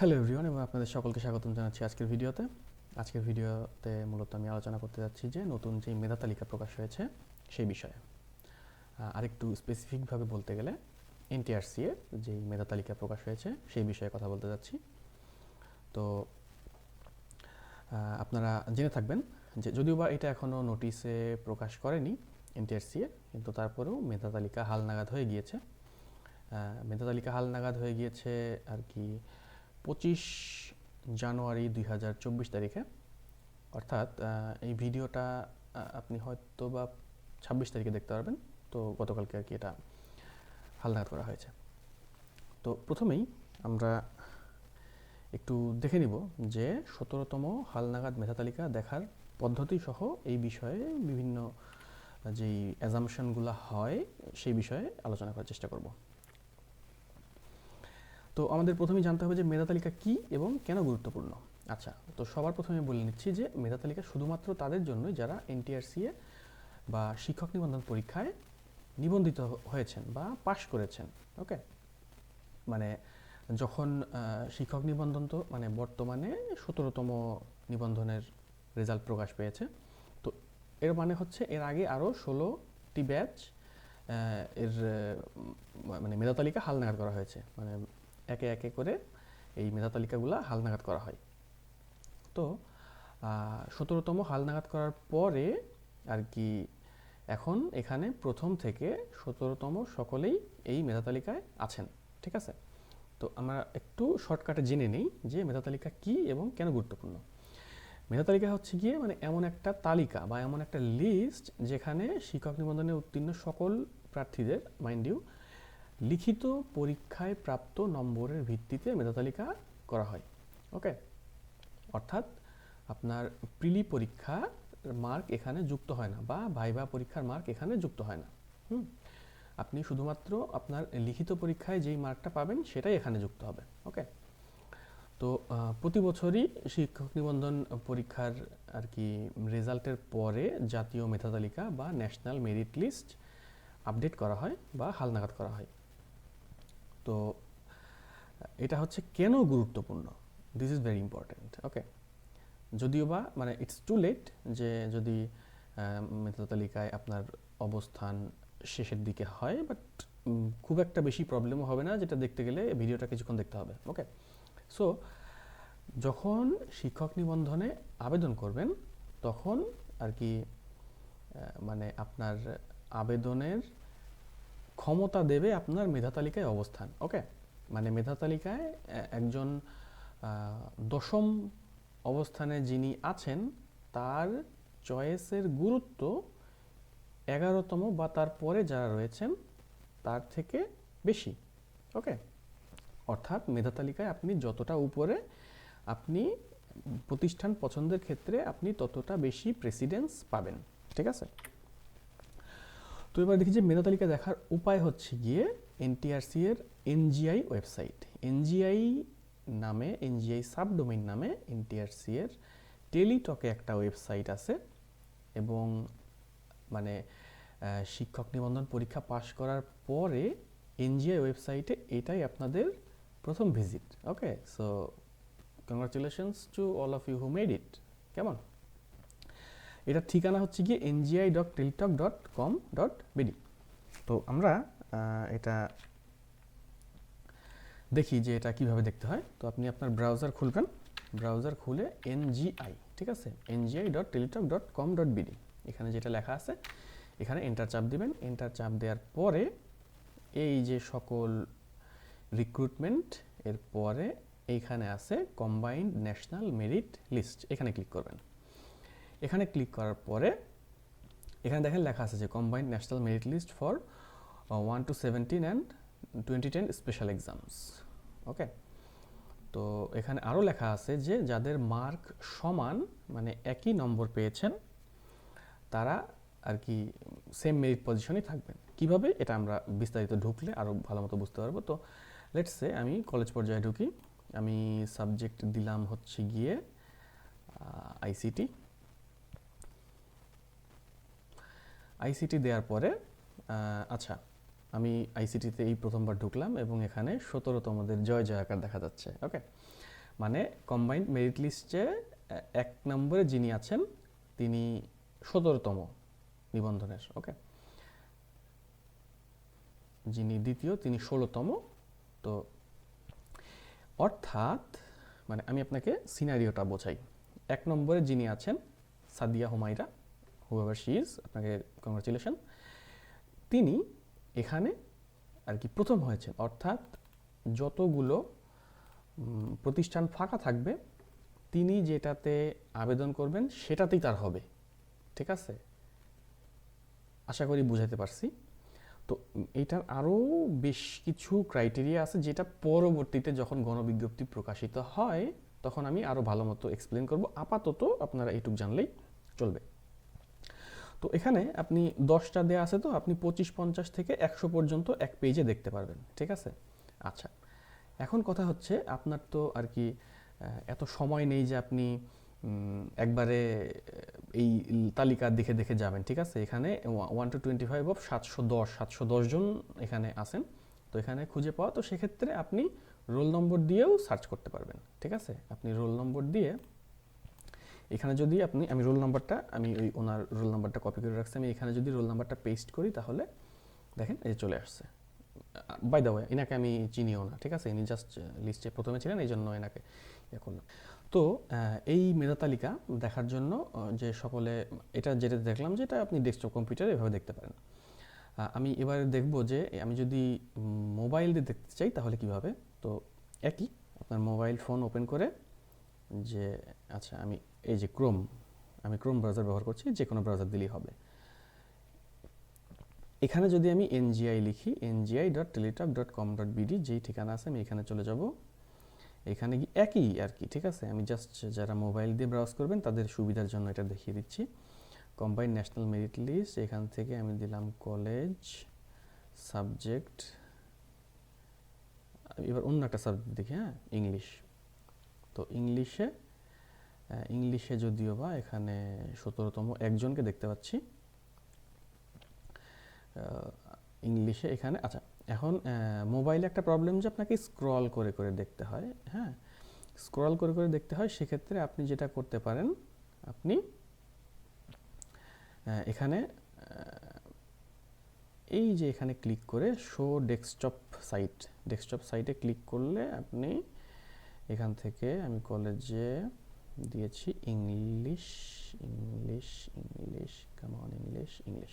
Hello everyone এবং আপনাদের সকলকে স্বাগতম জানাচ্ছি আজকের ভিডিওতে। আজকের ভিডিওতে মূলত আমি আলোচনা করতে যাচ্ছি যে নতুন যে মেধা তালিকা প্রকাশ হয়েছে সেই বিষয়ে। আরেকটু স্পেসিফিকভাবে বলতে গেলে এনটিআরসি এর যেই মেধা তালিকা প্রকাশ হয়েছে সেই বিষয়ে কথা বলতে যাচ্ছি। তো আপনারা জেনে থাকবেন যে যদিও বা এটা এখনও নোটিশে প্রকাশ করেনি এনটিআরসি এর কিন্তু তারপরেও মেধা তালিকা হালনাগাদ হয়ে গিয়েছে। মেধা তালিকা হালনাগাদ হয়ে গিয়েছে আর কি পঁচিশ জানুয়ারি দুই হাজার চব্বিশ তারিখে। অর্থাৎ এই ভিডিওটা আপনি হয়তো বা ছাব্বিশ তারিখে দেখতে পারবেন। তো গতকালকে আর কি এটা হালনাগাদ করা হয়েছে। তো প্রথমেই আমরা একটু দেখে নিব যে সতেরোতম হালনাগাদ মেধা তালিকা দেখার পদ্ধতি সহ এই বিষয়ে বিভিন্ন যেই অ্যাজামশনগুলো হয়, সেই বিষয়ে আলোচনা করার চেষ্টা করব। তো আমাদের প্রথমেই জানতে হবে যে মেধা তালিকা কী এবং কেন গুরুত্বপূর্ণ? আচ্ছা তো সবার প্রথমে বলে নিচ্ছি যে মেধা তালিকা শুধুমাত্র তাদের জন্যই যারা এনটিআরসিএ বা শিক্ষক নিবন্ধন পরীক্ষায় নিবন্ধিত হয়েছেন বা পাশ করেছেন, ওকে? মানে যখন শিক্ষক নিবন্ধন তো মানে বর্তমানে সতেরোতম নিবন্ধনের রেজাল্ট প্রকাশ পেয়েছে, তো এর মানে হচ্ছে এর আগে আরও ষোলোটি ব্যাচ এর মানে মেধা তালিকা হালনাগাদ করা হয়েছে মানে একে একে করে এই মেধা তালিকাগুলো হালনাগাদ করা হয়। তো সতেরোতম হালনাগাদ করার পরে আর কি এখন এখানে প্রথম থেকে সতেরোতম সকলেই এই মেধা তালিকায় আছেন, ঠিক আছে? তো আমরা একটু শর্টকাটে জেনে নেই যে মেধা তালিকা কী এবং কেন গুরুত্বপূর্ণ। মেধা তালিকা হচ্ছে গিয়ে মানে এমন একটা তালিকা বা এমন একটা লিস্ট যেখানে শিক্ষক নিবন্ধনে উত্তীর্ণ সকল প্রার্থীদের মাইন্ড ইউ লিখিত পরীক্ষায় প্রাপ্ত নম্বরের ভিত্তিতে মেধাতালিকা করা হয়। ওকে অর্থাৎ আপনার প্রিলি পরীক্ষা মার্ক এখানে যুক্ত হয় না বা ভাইভা পরীক্ষার মার্ক এখানে যুক্ত হয় না। হুম? আপনি শুধুমাত্র আপনার লিখিত পরীক্ষায় যেই মার্কটা পাবেন সেটাই এখানে যুক্ত হবে। ওকে তো প্রতি বছরই শিক্ষক নিবন্ধন পরীক্ষার আর কি রেজাল্টের পরে জাতীয় মেধা তালিকা বা ন্যাশনাল মেরিট লিস্ট আপডেট করা হয় বা হালনাগাদ করা হয়। তো এটা হচ্ছে কেন গুরুত্বপূর্ণ? This is very important okay যদিও বা মানে ইটস টু লেট যে যদি আহ, মেধা তালিকায় আপনার অবস্থান শেষের দিকে হয় বাট খুব একটা বেশি প্রবলেমও হবে না যেটা দেখতে গেলে ভিডিওটা কিছুক্ষণ দেখতে হবে ওকে সো যখন শিক্ষক নিবন্ধনে আবেদন করবেন তখন আর কি মানে আপনার আবেদনের ক্ষমতা দেবে আপনার মেধা তালিকায় অবস্থান ওকে মানে মেধা তালিকায় একজন দশম অবস্থানে যিনি আছেন, তার চয়েসের গুরুত্ব এগারোতম বা তার পরে যারা রয়েছেন, তার থেকে বেশি ওকে অর্থাৎ মেধা তালিকায় আপনি যতটা উপরে আপনি প্রতিষ্ঠান পছন্দের ক্ষেত্রে আপনি ততটা বেশি প্রেসিডেন্স পাবেন, ঠিক আছে? তো এবার দেখি যে মেধা তালিকা দেখার উপায় হচ্ছে গিয়ে এনটিআরসি এর এনজিআই ওয়েবসাইট। এনজিআই নামে, এনজিআই সাবডোমেইন নামে এনটিআরসি এর টেলিটকে একটা ওয়েবসাইট আছে এবং মানে শিক্ষক নিবন্ধন পরীক্ষা পাশ করার পরে এনজিআই ওয়েবসাইটে এটাই আপনাদের প্রথম visit. Okay so congratulations to all of you who made it কেমন? এটার ঠিকানা হচ্ছে গিয়ে NGI dot Teletalk dot com dot BD তো আমরা এটা দেখি যে এটা কীভাবে দেখতে হয়। তো আপনি আপনার ব্রাউজার খুলবেন। ব্রাউজার খুলে এনজিআই ঠিক আছে? NGI dot Teletalk dot com dot BD এখানে যেটা লেখা আছে, এখানে এন্টার চাপ দিবেন। এন্টার চাপ দেওয়ার পরে এই যে সকল রিক্রুটমেন্ট এর পরে এইখানে আছে কম্বাইন্ড ন্যাশনাল মেরিট লিস্ট এখানে ক্লিক করবেন। এখানে ক্লিক করার পরে, এখানে দেখেন লেখা আছে যে combined national merit list for one two seventeen and twenty ten special exams okay তো এখানে আরও লেখা আছে যে যাদের মার্ক সমান মানে একই নম্বর পেয়েছেন, তারা আর কি সেম মেরিট পজিশনেই থাকবেন। কীভাবে? এটা আমরা বিস্তারিত ঢুকলে আরও ভালো মতো বুঝতে পারব। তো লেটস আমি কলেজ পর্যায়ে ঢুকি, আমি সাবজেক্ট দিলাম হচ্ছে গিয়ে আইসিটি আইসিটি দেওয়ার পরে আচ্ছা আমি আইসিটিতে এই প্রথমবার ঢুকলাম এবং এখানে সতেরোতমদের জয় জয়াকার দেখা যাচ্ছে ওকে মানে কম্বাইন্ড মেরিট লিস্টে এক নম্বরে যিনি আছেন, তিনি সতেরোতম নিবন্ধনের ওকে যিনি দ্বিতীয়, তিনি ষোলোতম, তো অর্থাৎ মানে আমি আপনাকে সিনারিওটা বোঝাই। এক নম্বরে যিনি আছেন, Sadia Humaira whoever she is আপনাকে কংগ্রাচুলেশন তিনি এখানে আর কি প্রথম হয়েছেন। অর্থাৎ যতগুলো প্রতিষ্ঠান ফাঁকা থাকবে, তিনি যেটাতে আবেদন করবেন, সেটাতেই তার হবে। ঠিক আছে? আশা করি বুঝাতে পারছি। তো এটার আরও বেশ কিছু ক্রাইটেরিয়া আছে, যেটা পরবর্তীতে যখন গণবিজ্ঞপ্তি প্রকাশিত হয়, তখন আমি আরও ভালো মতো এক্সপ্লেন করব। আপাতত আপনারা এইটুক জানলেই চলবে। তো এখানে আপনি দশটা দেয়া আছে তো, আপনি পঁচিশ, পঞ্চাশ থেকে একশো পর্যন্ত এক পেজে দেখতে পারবেন, ঠিক আছে? আচ্ছা এখন কথা হচ্ছে আপনার তো আর কি এত সময় নেই যে আপনি একবারে এই তালিকা দেখে দেখে যাবেন, ঠিক আছে? এখানে one two twenty five of সাতশো দশ, সাতশো জন এখানে আছেন, তো এখানে খুঁজে পাওয়া, তো সেক্ষেত্রে আপনি রোল নম্বর দিয়েও সার্চ করতে পারবেন, ঠিক আছে? আপনি রোল নম্বর দিয়ে এখানে যদি আপনি, আমি রোল নাম্বারটা আমি ওই ওনার রোল নাম্বারটা কপি করে রাখছি, আমি এখানে যদি রোল নাম্বারটা পেস্ট করি তাহলে দেখেন এই চলে আসছে। বাই দ্য ওয়ে এনাকে আমি চিনিও না, ঠিক আছে? ইনি জাস্ট লিস্টে প্রথমে ছিলেন এই জন্য এনাকে ইয়ে করলাম। তো এই মেধা তালিকা দেখার জন্য যে সকলে, এটা যেটা দেখলাম যে এটা আপনি ডেস্কটপ কম্পিউটারে এভাবে দেখতে পারেন। আমি এবারে দেখব যে, আমি যদি মোবাইল দিয়ে দেখতে চাই তাহলে কীভাবে? তো, একই, আপনার মোবাইল ফোন ওপেন করে যে আচ্ছা আমি এই যে ক্রোম, আমি ক্রোম ব্রাউজার ব্যবহার করছি যে কোনো ব্রাউজার দিলেই হবে। এখানে যদি আমি এনজিআই লিখি NGI dot Teletalk dot com dot BD যেই ঠিকানা আছে, আমি এখানে চলে যাব। এখানে গিয়ে একই আর কি, ঠিক আছে? আমি জাস্ট যারা মোবাইল দিয়ে ব্রাউজ করবেন, তাদের সুবিধার জন্য এটা দেখিয়ে দিচ্ছি। কম্বাইন্ড ন্যাশনাল মেরিট লিস্ট এখান থেকে আমি দিলাম কলেজ সাবজেক্ট এবার অন্য একটা সাবজেক্ট দেখি হ্যাঁ? ইংলিশ তো ইংলিশে ইংলিশে যদিও বা এখানে সতেরোতম একজনকে দেখতে পাচ্ছি। ইংলিশে এখানে আচ্ছা এখন মোবাইলে একটা প্রবলেম যে আপনাকে স্ক্রল করে করে দেখতে হয় হ্যাঁ? স্ক্রল করে করে দেখতে হয়, সেক্ষেত্রে আপনি যেটা করতে পারেন, আপনি এখানে এই যে এখানে ক্লিক করে শো ডেস্কটপ সাইট ডেস্কটপ সাইটে ক্লিক করলে আপনি এখান থেকে আমি কলেজে দিয়েছি। English English English come on English English.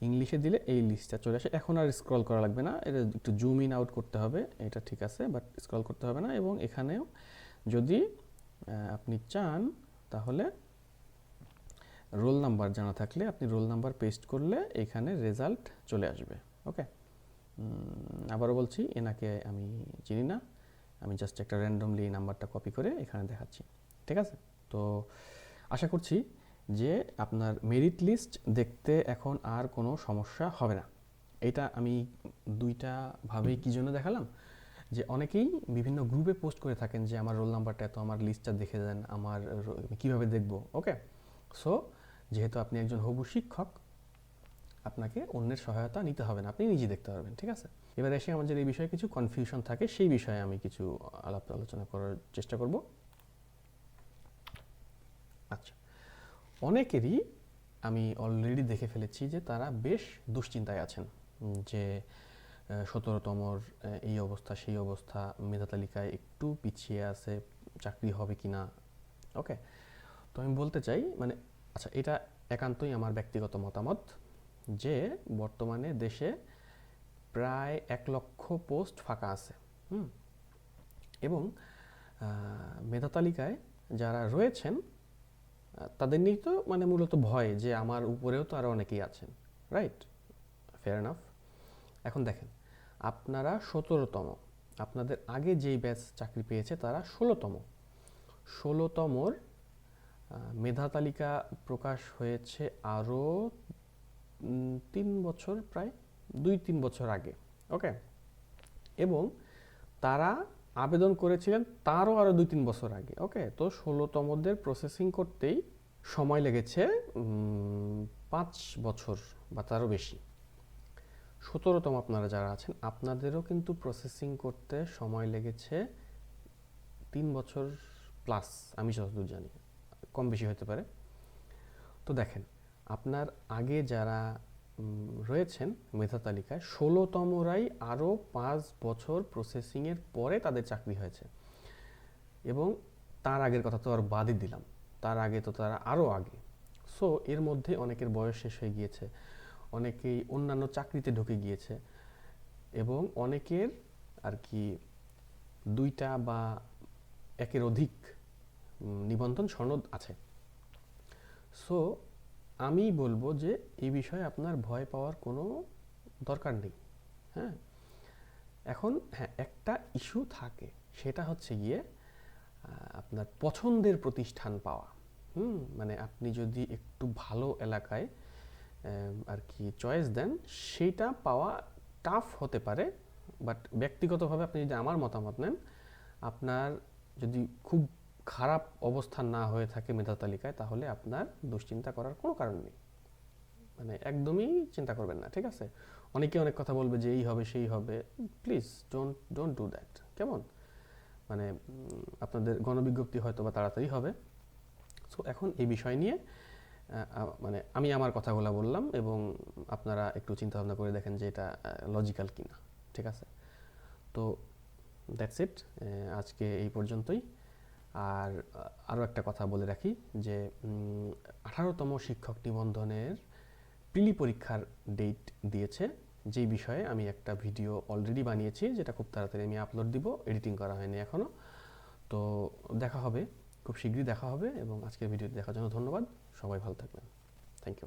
ইংলিশে দিলে এই লিস্টটা চলে আসে। এখন আর স্ক্রল করা লাগবে না। এটা একটু জুম ইন আউট করতে হবে। এটা ঠিক আছে বাট স্ক্রল করতে হবে না। এবং এখানেও যদি আপনি চান, তাহলে রোল নাম্বার জানা থাকলে আপনি রোল নাম্বার পেস্ট করলে এখানে রেজাল্ট চলে আসবে। ওকে আবারও বলছি, এনাকে আমি চিনি না। আমি জাস্ট একটা র্যান্ডমলি নাম্বারটা কপি করে এখানে দেখাচ্ছি। ঠিক আছে? তো আশা করছি যে আপনার মেরিট লিস্ট দেখতে এখন আর কোনো সমস্যা হবে না। এটা আমি দুইটা ভাবেই কী জন্য দেখালাম? যে অনেকেই বিভিন্ন গ্রুপে পোস্ট করে থাকেন যে আমার রোল নাম্বারটা এত, আমার লিস্টটা দেখে দেন, আমার কীভাবে দেখব? ওকে সো যেহেতু আপনি একজন হবু শিক্ষক, আপনাকে অন্যের সহায়তা নিতে হবে না, আপনি নিজে দেখতে পারবেন, ঠিক আছে? এবার এসে আমাদের এই বিষয়ে কিছু কনফিউশন থাকে, সেই বিষয়ে আমি কিছু আলাপ আলোচনা করার চেষ্টা করব। আচ্ছা। অনেকেরই আমি অলরেডি দেখে ফেলেছি যে তারা বেশ দুশ্চিন্তায় আছেন যে সতেরোতমর এই অবস্থা, সেই অবস্থা, মেধা তালিকায় একটু পিছিয়ে আছে, চাকরি হবে কি না ওকে তো আমি বলতে চাই মানে আচ্ছা এটা একান্তই আমার ব্যক্তিগত মতামত যে, বর্তমানে দেশে প্রায় এক লক্ষ পোস্ট ফাঁকা আছে, হুম? এবং মেধা তালিকায় যারা রয়েছেন তাদের নিয়ে তো মানে মূলত ভয় যে আমার উপরেও তো আরও অনেকেই আছেন রাইট ফেয়ার এনাফ এখন দেখেন, আপনারা সতেরোতম, আপনাদের আগে যেই ব্যাচ চাকরি পেয়েছে তারা ষোলোতম। ষোলোতমর মেধা তালিকা প্রকাশ হয়েছে আরও তিন বছর, প্রায় দুই তিন বছর আগে ওকে এবং তারা আবেদন করেছিলেন তারও আরও দুই তিন বছর আগে। ওকে, তো ষোলোতমদের প্রসেসিং করতেই সময় লেগেছে পাঁচ বছর বা তারও বেশি। সতেরোতম আপনারা যারা আছেন, আপনাদেরও কিন্তু প্রসেসিং করতে সময় লেগেছে তিন বছর প্লাস আমি যতদূর জানি, কম বেশি হতে পারে। তো দেখেন, আপনার আগে যারা রয়েছেন মেধা তালিকায়। ষোলোতমরাই আরও পাঁচ বছর প্রসেসিংয়ের পরে তাদের চাকরি হয়েছে। এবং তার আগের কথা তো আর বাদই দিলাম। তার আগে তো তারা আরও আগে। সো এর মধ্যে অনেকের বয়স শেষ হয়ে গিয়েছে। অনেকেই অন্যান্য চাকরিতে ঢুকে গিয়েছে। এবং অনেকের আর কি দুইটা বা একের অধিক নিবন্ধন সনদ আছে। সো আমি বলব যে এই বিষয়ে আপনার ভয় পাওয়ার কোনো দরকার নেই হ্যাঁ? এখন হ্যাঁ একটা ইস্যু থাকে, সেটা হচ্ছে গিয়ে আপনার পছন্দের প্রতিষ্ঠান পাওয়া, হুম? মানে আপনি যদি একটু ভালো এলাকায় আর কি চয়েস দেন, সেটা পাওয়া টাফ হতে পারে বাট ব্যক্তিগতভাবে আপনি যদি আমার মতামত নেন, আপনার যদি খুব খারাপ অবস্থান না হয়ে থাকে মেধা তালিকায়, তাহলে আপনার দুশ্চিন্তা করার কোনো কারণ নেই। মানে একদমই চিন্তা করবেন না, ঠিক আছে? অনেকে অনেক কথা বলবে যে এই হবে, সেই হবে। Please don't don't do that কেমন? মানে আপনাদের গণবিজ্ঞপ্তি হয়তো বা তাড়াতাড়ি হবে। সো এখন এই বিষয় নিয়ে মানে আমি আমার কথাগুলো বললাম এবং আপনারা একটু চিন্তা ভাবনা করে দেখেন যে এটা লজিক্যাল কিনা, ঠিক আছে? তো দ্যাটস ইট আজকে এই পর্যন্তই। আর আরও একটা কথা বলে রাখি যে আঠারোতম শিক্ষক নিবন্ধনের প্রিলি পরীক্ষার ডেট দিয়েছে। যেই বিষয়ে আমি একটা ভিডিও অলরেডি বানিয়েছি, যেটা খুব তাড়াতাড়ি আমি আপলোড দিব এডিটিং করা হয়নি এখনও তো দেখা হবে, খুব শীঘ্রই দেখা হবে এবং আজকের ভিডিওটি দেখার জন্য ধন্যবাদ। সবাই ভালো থাকবেন। Thank you